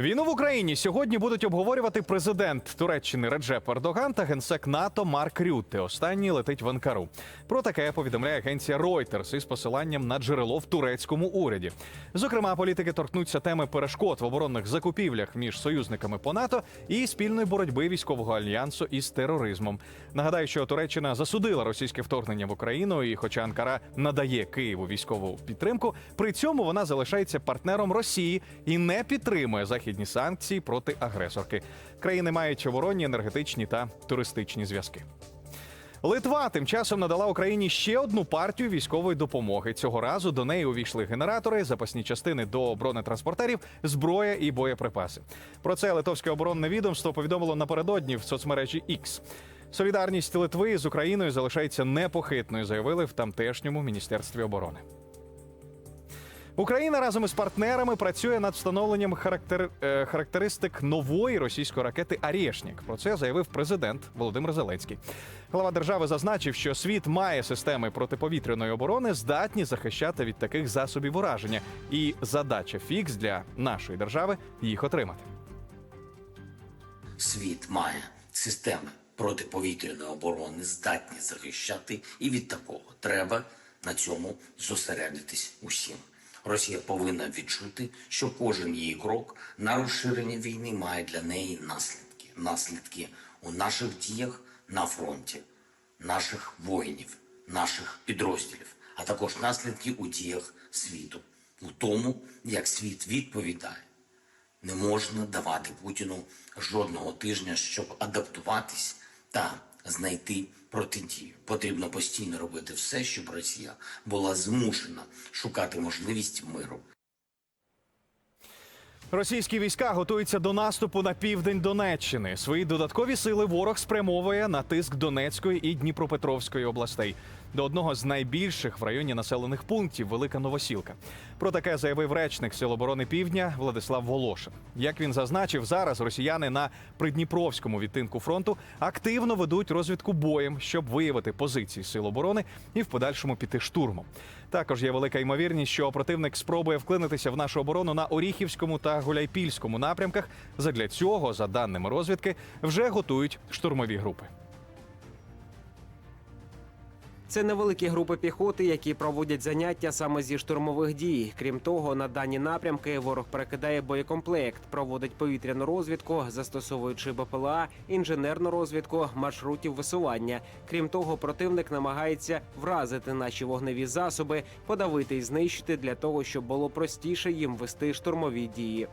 Війну в Україні сьогодні будуть обговорювати президент Туреччини Реджеп Ердоган та генсек НАТО Марк Рютте. Останній летить в Анкару. Про таке повідомляє агенція Reuters із посиланням на джерело в турецькому уряді. Зокрема, політики торкнуться теми перешкод в оборонних закупівлях між союзниками по НАТО і спільної боротьби військового альянсу із тероризмом. Нагадаю, що Туреччина засудила російське вторгнення в Україну, і, хоча Анкара надає Києву військову підтримку, при цьому вона залишається партнером Росії і не підтримує західні санкції проти агресорки. Країни мають оборонні, енергетичні та туристичні зв'язки. Литва тим часом надала Україні ще одну партію військової допомоги. Цього разу до неї увійшли генератори, запасні частини до бронетранспортерів, зброя і боєприпаси. Про це литовське оборонне відомство повідомило напередодні в соцмережі X. Солідарність Литви з Україною залишається непохитною, заявили в тамтешньому міністерстві оборони. Україна разом із партнерами працює над встановленням характер... е, характеристик нової російської ракети «Арєшнік». Про це заявив президент Володимир Зеленський. Глава держави зазначив, що світ має системи протиповітряної оборони, здатні захищати від таких засобів ураження, і задача фікс для нашої держави їх отримати. Світ має системи протиповітряної оборони, здатні захищати, і від такого треба на цьому зосередитись усім. Росія повинна відчути, що кожен її крок на розширення війни має для неї наслідки. Наслідки у наших діях на фронті, наших воїнів, наших підрозділів, а також наслідки у діях світу, у тому, як світ відповідає не можна давати Путіну жодного тижня, щоб адаптуватись та знайти протидію. Потрібно постійно робити все, щоб Росія була змушена шукати можливість миру. Російські війська готуються до наступу на південь Донеччини. Свої додаткові сили ворог спрямовує на тиск Донецької і Дніпропетровської областей до одного з найбільших в районі населених пунктів Велика Новосілка. Про таке заявив речник Сил оборони Півдня Владислав Волошин. Як він зазначив, зараз росіяни на придніпровському відтинку фронту активно ведуть розвідку боєм, щоб виявити позиції сил оборони і в подальшому піти штурмом. Також є велика ймовірність, що противник спробує вклинитися в нашу оборону на Оріхівському та Гуляйпільському напрямках. Задля цього, за даними розвідки, вже готують штурмові групи. Це невеликі групи піхоти, які проводять заняття саме зі штурмових дій. Крім того, на дані напрямки ворог перекидає боєкомплект, проводить повітряну розвідку, застосовуючи БПЛА, інженерну розвідку, маршрутів висування. Крім того, противник намагається вразити наші вогневі засоби, подавити і знищити для того, щоб було простіше їм вести штурмові дії.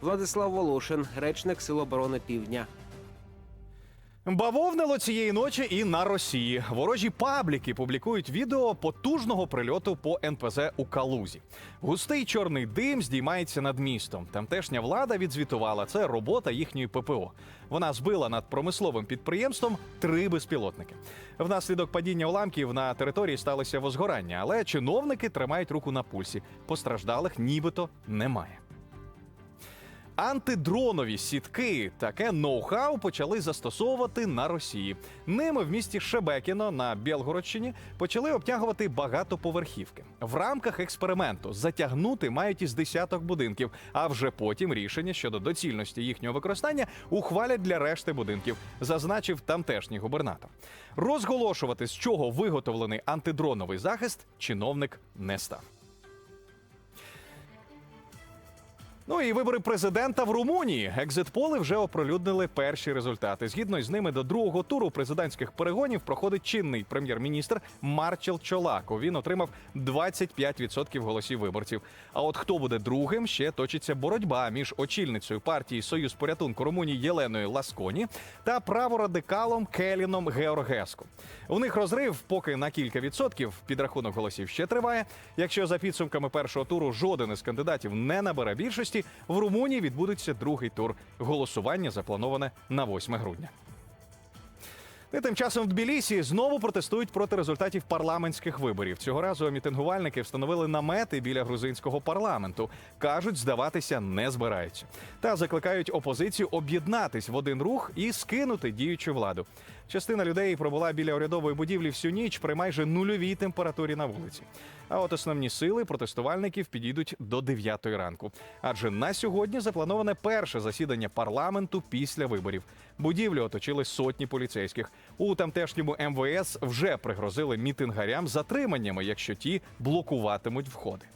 Владислав Волошин, речник Сил оборони Півдня. Бавовнило цієї ночі і на Росії. Ворожі пабліки публікують відео потужного прильоту по НПЗ у Калузі. Густий чорний дим здіймається над містом. Тамтешня влада відзвітувала це робота їхньої ППО. Вона збила над промисловим підприємством три безпілотники. Внаслідок падіння уламків на території сталося возгорання, але чиновники тримають руку на пульсі. Постраждалих нібито немає. Антидронові сітки таке ноу-хау почали застосовувати на Росії. Ними в місті Шебекіно на Білгородщині почали обтягувати багатоповерхівки. В рамках експерименту затягнути мають із десяток будинків, а вже потім рішення щодо доцільності їхнього використання ухвалять для решти будинків, зазначив тамтешній губернатор. Розголошувати, з чого виготовлений антидроновий захист, чиновник не став. Ну і вибори президента в Румунії. Екзитполи вже оприлюднили перші результати. Згідно з ними, до другого туру президентських перегонів проходить чинний прем'єр-міністр Марчел Чолако. Він отримав 25% голосів виборців. А от хто буде другим, ще точиться боротьба між очільницею партії Союз порятунку Румунії Єленою Ласконі та праворадикалом Келіном Георгеско. У них розрив поки на кілька відсотків. Підрахунок голосів ще триває. Якщо за підсумками першого туру жоден із кандидатів не набере більшості, в Румунії відбудеться другий тур. Голосування заплановане на 8 грудня. І тим часом в Тбілісі знову протестують проти результатів парламентських виборів. Цього разу мітингувальники встановили намети біля грузинського парламенту. кажуть, здаватися не збираються. Та закликають опозицію об'єднатись в один рух і скинути діючу владу. Частина людей пробула біля урядової будівлі всю ніч при майже нульовій температурі на вулиці. А от основні сили протестувальників підійдуть до 9 ранку. Адже на сьогодні заплановане перше засідання парламенту після виборів. Будівлю оточили сотні поліцейських. У тамтешньому МВС вже пригрозили мітингарям затриманнями, якщо ті блокуватимуть входи.